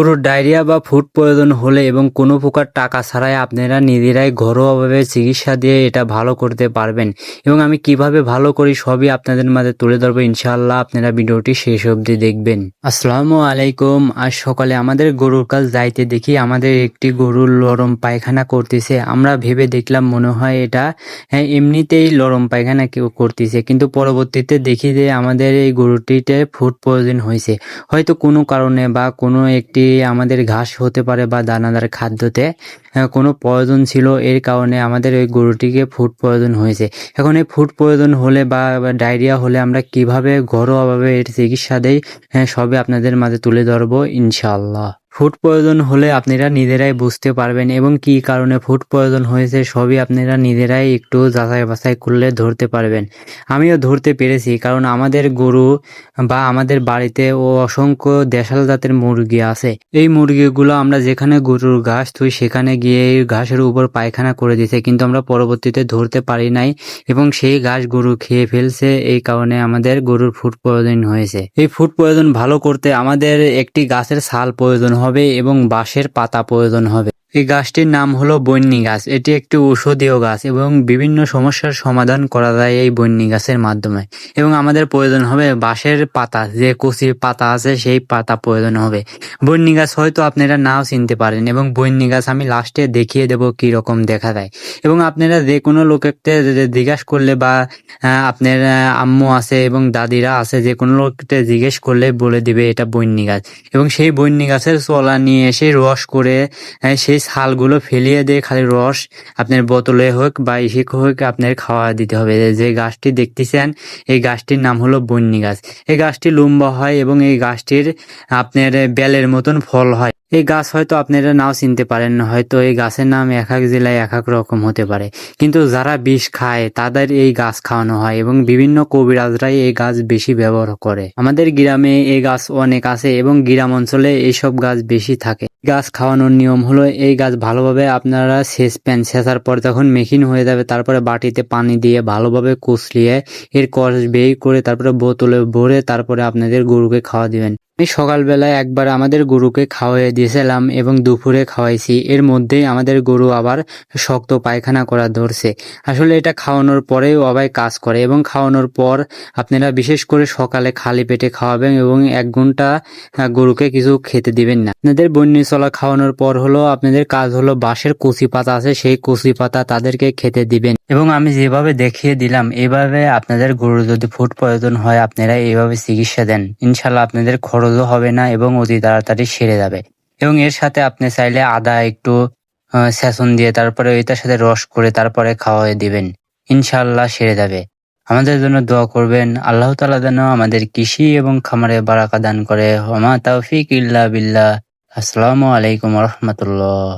পুরো ডায়রিয়া বা ফুড প্রয়োজন হলে এবং কোনো প্রকার টাকা ছাড়াই আপনারা নিজেরাই ঘরোয়াভাবে চিকিৎসা দিয়ে এটা ভালো করতে পারবেন। এবং আমি কীভাবে ভালো করি সবই আপনাদের মাঝে তুলে ধরবো। ইনশাআল্লাহ আপনারা ভিডিওটি শেষ অবধি দেখবেন। আসসালামু আলাইকুম। আজ সকালে আমাদের গরুর কাল যাইতে দেখি আমাদের একটি গরুর লরম পায়খানা করতেছে। আমরা ভেবে দেখলাম মনে হয় এটা হ্যাঁ এমনিতেই লরম পায়খানা কেউ করতেছে। কিন্তু পরবর্তীতে দেখি যে আমাদের এই গরুটিতে ফুড প্রয়োজন হয়েছে। হয়তো কোনো কারণে বা কোনো একটি আমাদের ঘাস হতে পারে বা দানাদার খাদ্যতে কোনো প্রয়োজন ছিল, এর কারণে আমাদের ওই গরুটিকে ফুড প্রয়োজন হয়েছে। এখন এই ফুড প্রয়োজন হলে বা ডায়রিয়া হলে আমরা কীভাবে ঘরোয়াভাবে এর চিকিৎসা দেই সবে সবই আপনাদের মাঝে তুলে ধরবো, ইনশাআল্লাহ। ফুড প্রয়োজন হলে আপনারা নিজেরাই বুঝতে পারবেন এবং কি কারণে ফুড প্রয়োজন হয়েছে সবই আপনারা নিজেরাই একটু যাচাই বাছাই করলে ধরতে পারবেন। আমিও ধরতে পেরেছি কারণ আমাদের গরু বা আমাদের বাড়িতে ও অসংখ্য দেশাল জাতের মুরগি আছে। এই মুরগিগুলো আমরা যেখানে গরুর ঘাস থুই সেখানে গিয়ে এই ঘাসের উপর পায়খানা করে দিছে কিন্তু আমরা পরবর্তীতে ধরতে পারি নাই এবং সেই ঘাস গরু খেয়ে ফেলছে, এই কারণে আমাদের গরুর ফুড প্রয়োজন হয়েছে। এই ফুড প্রয়োজন ভালো করতে আমাদের একটি গাছের ছাল প্রয়োজন হবে এবং বাঁশের পাতা প্রয়োজন হবে। এই গাছটির নাম হলো বন্যি গাছ। এটি একটি ঔষধীয় গাছ এবং বিভিন্ন সমস্যার সমাধান করা যায় এই বন্যি গাছের মাধ্যমে। এবং আমাদের প্রয়োজন হবে বাঁশের পাতা, যে কচির পাতা আছে সেই পাতা প্রয়োজন হবে। বন্যি গাছ হয়তো আপনারা নাও চিনতে পারেন এবং বন্যি গাছ আমি লাস্টে দেখিয়ে দেব কি রকম দেখা যায়। এবং আপনারা যে কোনো লোককে জিজ্ঞাসা করলে বা আপনার আম্মু আছে এবং দাদিরা আছে, যে কোনো লোককে জিজ্ঞেস করলে বলে দিবে এটা বন্যি গাছ। এবং সেই বন্যি গাছের চলা নিয়ে এসে রস করে সেই ছালগুলো ফেলিয়ে দিয়ে খালি রস আপনার বোতলে হোক বা ইসিক হোক আপনার খাওয়া দিতে হবে। যে গাছটি দেখতেছেন, এই গাছটির নাম হলো বন্যি গাছ। এই গাছটি লম্বা হয় এবং এই গাছটির আপনার বেলের মতন ফল হয়। এই গাছ হয়তো আপনারা নাও চিনতে পারেন, হয়তো এই গাছের নাম এক এক জেলায় এক এক রকম হতে পারে। কিন্তু যারা বিষ খায়, তাদের এই গাছ খাওয়ানো হয় এবং বিভিন্ন কবিরাজরাই এই গাছ বেশি ব্যবহার করে। আমাদের গ্রামে এই গাছ অনেক আছে এবং গ্রাম অঞ্চলে এইসব গাছ বেশি থাকে। গাছ খাওয়ানোর নিয়ম হলো, এই গাছ ভালোভাবে আপনারা শেষ প্যান শেষার পর যখন মেশিন হয়ে যাবে, তারপরে বাটিতে পানি দিয়ে ভালোভাবে কুচলিয়ে এর কষ বের করে তারপরে বোতলে ভরে তারপরে আপনাদের গরুকে খাওয়া দিবেন। আমি সকালবেলায় একবার আমাদের গরুকে খাওয়াই দিয়েছিলাম এবং দুপুরে খাওয়াইছি। এর মধ্যেই আমাদের গরু আবার শক্ত পায়খানা করা ধরছে। আসলে এটা খাওয়ানোর পরেও আবার কাজ করে এবং খাওয়ানোর পর আপনারা বিশেষ করে সকালে খালি পেটে খাওয়াবেন এবং এক ঘণ্টা গরুকে কিছু খেতে দিবেন না। আপনাদের বন্যি চলা খাওয়ানোর পর হলো আপনাদের কাজ হলো বাঁশের কচি পাতা আছে, সেই কচি পাতা তাদেরকে খেতে দিবেন। এবং আমি যেভাবে দেখিয়ে দিলাম, এভাবে আপনাদের গরুর যদি ফুড প্রয়োজন হয়, আপনারা এইভাবে চিকিৎসা দেন। ইনশাল্লাহ আপনাদের খরচও হবে না এবং অতি তাড়াতাড়ি সেরে যাবে। এবং এর সাথে আপনি চাইলে আদা একটু সেসন দিয়ে তারপরে ওইটার সাথে রস করে তারপরে খাওয়াই দিবেন। ইনশাল্লাহ সেরে যাবে। আমাদের জন্য দোয়া করবেন, আল্লাহ তালা যেন আমাদের কৃষি এবং খামারে বারাকা দান করে। হমা তৌফিক ইল্লা বিল্লাহ। আসসালামু আলাইকুম রহমতুল্লাহ।